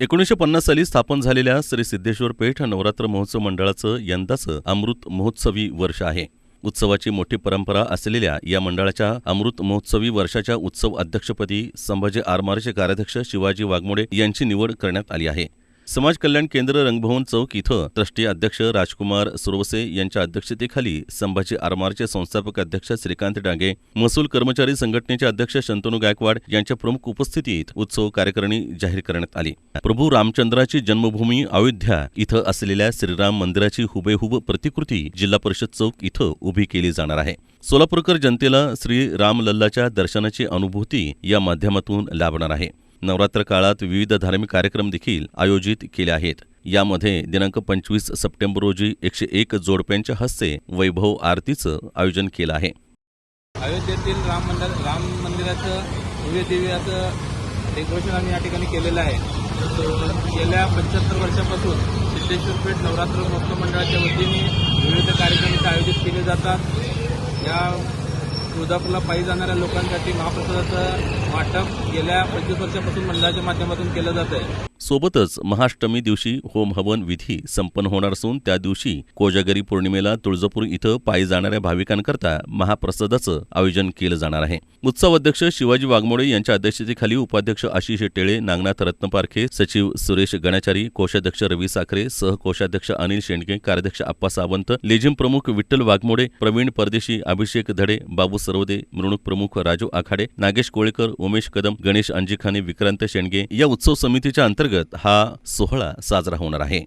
एकोणीसशे पन्नास साली स्थापन झालेल्या श्री सिद्धेश्वर पेठ नवरात्र महोत्सव मंडळाचं यंदाचं अमृत महोत्सवी वर्ष आहे. उत्सवाची मोठी परंपरा असलेल्या या मंडळाच्या अमृत महोत्सवी वर्षाच्या उत्सव अध्यक्षपदी संभाजी आरमारचे कार्याध्यक्ष शिवाजी वाघमोडे यांची निवड करण्यात आली आहे. समाज कल्याण केंद्र रंगभवन चौक इथं ट्रस्टी अध्यक्ष राजकुमार सुरवसे यांच्या अध्यक्षतेखाली संभाजी आरमारचे संस्थापक अध्यक्ष श्रीकांत डांगे महसूल कर्मचारी संघटनेचे अध्यक्ष शंतनू गायकवाड यांच्या प्रमुख उपस्थितीत उत्सव कार्यकारिणी जाहीर करण्यात आली. प्रभू रामचंद्राची जन्मभूमी अयोध्या इथं असलेल्या श्रीराम मंदिराची हुबेहूब प्रतिकृती जिल्हा परिषद चौक इथं उभी केली जाणार आहे. सोलापूरकर जनतेला श्री रामलल्लाच्या दर्शनाची अनुभूती या माध्यमातून लाभणार आहे. नवरात्र काळात विविध धार्मिक कार्यक्रम देखील आयोजित केले आहेत. यामध्ये दिनांक पंचवीस सप्टेंबर रोजी एकशे एक जोडप्यांच्या हस्ते वैभव आरतीचं आयोजन केलं आहे. अयोध्येतील राम मंदिर राम मंदिराचं भव्य दिव्याचं डेकोरेशन आम्ही या ठिकाणी केलेलं आहे. गेल्या पंच्याहत्तर वर्षापासून सिद्धेश्वरपेठ नवरात्र महोत्सव मंडळाच्या वतीने विविध कार्यक्रम इथे आयोजित केले जातात. या तुळजापूरला पायी जाणाऱ्या लोकांसाठी महाप्रसादाचं वाटप गेल्या पंचवीस वर्षापासून मंडळाच्या माध्यमातून केलं जात आहे सोबतच महाअष्टमी दिवशी होम हवन विधी संपन्न होणार असून त्या दिवशी कोजागरी पौर्णिमेला तुळजापूर इथं पायी जाणाऱ्या भाविकांकरता महाप्रसादाचं आयोजन केलं जाणार आहे. उत्सव अध्यक्ष शिवाजी वाघमोडे यांच्या अध्यक्षतेखाली उपाध्यक्ष आशिष टेळे नागनाथ रत्नपारखे सचिव सुरेश गणाचारी कोषाध्यक्ष रवी साखरे सहकोषाध्यक्ष अनिल शेंडगे कार्याध्यक्ष आप्पा सावंत लेझिम प्रमुख विठ्ठल वाघमोडे प्रवीण परदेशी अभिषेक धडे बाबू सरवदे मृणूक प्रमुख राजू आखाडे नागेश कोळेकर उमेश कदम गणेश अंजिखाने विक्रांत शेंडगे या उत्सव समितीच्या अंतर्गत हा सोहळा साजरा होणार आहे.